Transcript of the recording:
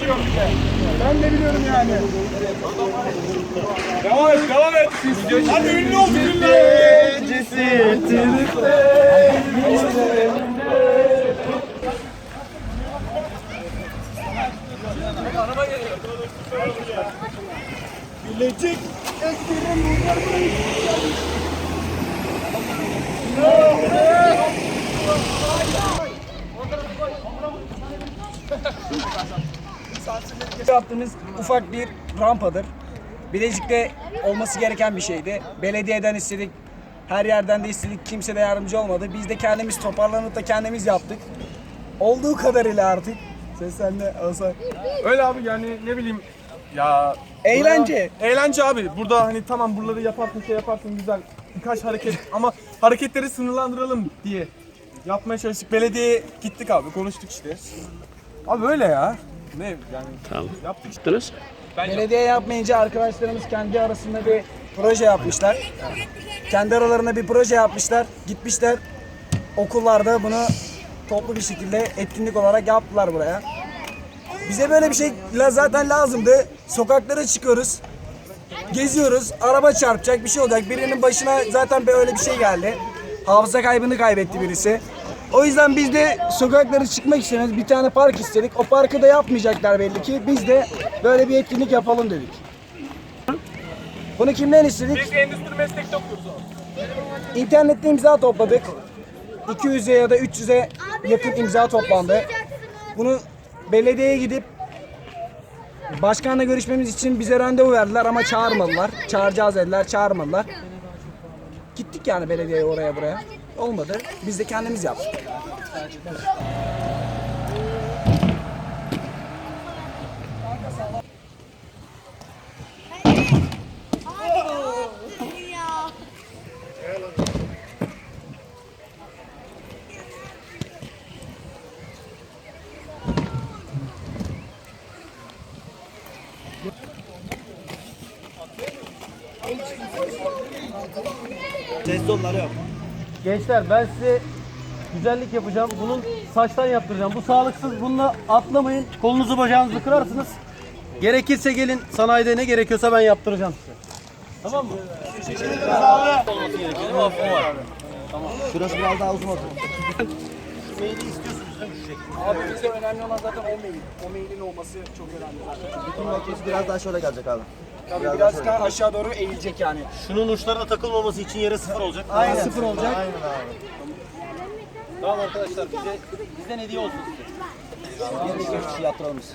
çalışıyor bize. Ben de biliyorum yani. Devam et, devam et. Hadi ünlü ol ünlü. Bilecik ektirin yaptığımız ufak bir rampadır. Bilecik'te olması gereken bir şeydi. Belediyeden istedik, her yerden de istedik. Kimse de yardımcı olmadı. Biz de kendimiz toparlanıp da kendimiz yaptık. Olduğu kadarıyla artık. Ses sende Hasan. Öyle abi yani ne bileyim ya Eğlence. Buraya- eğlence abi. Burada hani tamam buraları yaparsın şey yaparsın güzel. Birkaç hareket ama hareketleri sınırlandıralım diye yapmaya çalıştık. Belediyeye gittik abi konuştuk işte. Abi öyle ya. Ne yani Tamam. yaptık. Yaptınız. Belediye yapmayınca arkadaşlarımız kendi arasında bir proje yapmışlar. Kendi aralarında bir proje yapmışlar. Gitmişler okullarda bunu toplu bir şekilde etkinlik olarak yaptılar buraya. Bize böyle bir şey zaten lazımdı. Sokaklara çıkıyoruz. Geziyoruz. Araba çarpacak bir şey olacak. Birinin başına zaten böyle bir şey geldi. Hafıza kaybını kaybetti birisi. O yüzden biz de sokaklara çıkmak istemedik. Bir tane park istedik. O parkı da yapmayacaklar belli ki. Biz de böyle bir etkinlik yapalım dedik. Bunu kimden istedik? Biz endüstri meslekte okuyoruz abi. İnternette imza topladık. 200'e ya da 300'e yakın imza toplandı. Bunu belediyeye gidip başkanla görüşmemiz için bize randevu verdiler ama çağırmadılar. Çağıracağız dediler, çağırmadılar. Gittik yani belediyeye oraya buraya. Olmadı. Biz de kendimiz yaptık. Ya. Gençler ben size güzellik yapacağım. Bunun saçtan yaptıracağım. Bu sağlıksız. Bununla atlamayın. Kolunuzu bacağınızı kırarsınız. Gerekirse gelin sanayide ne gerekiyorsa ben yaptıracağım size. Tamam mı? Şurası biraz daha uzun olsun. Abi bize önemli olan zaten o mail. O mailin olması çok önemli zaten. Bütün merkez biraz daha şöyle gelecek abi. Tabii biraz daha aşağı doğru eğilecek yani. Şunun uçlarına takılmaması için yere sıfır olacak. Aynen. Sıfır olacak. Aynen abi. Tamam arkadaşlar bize bizden hediye olsun size. Yeni bir kişi yaptıralım biz.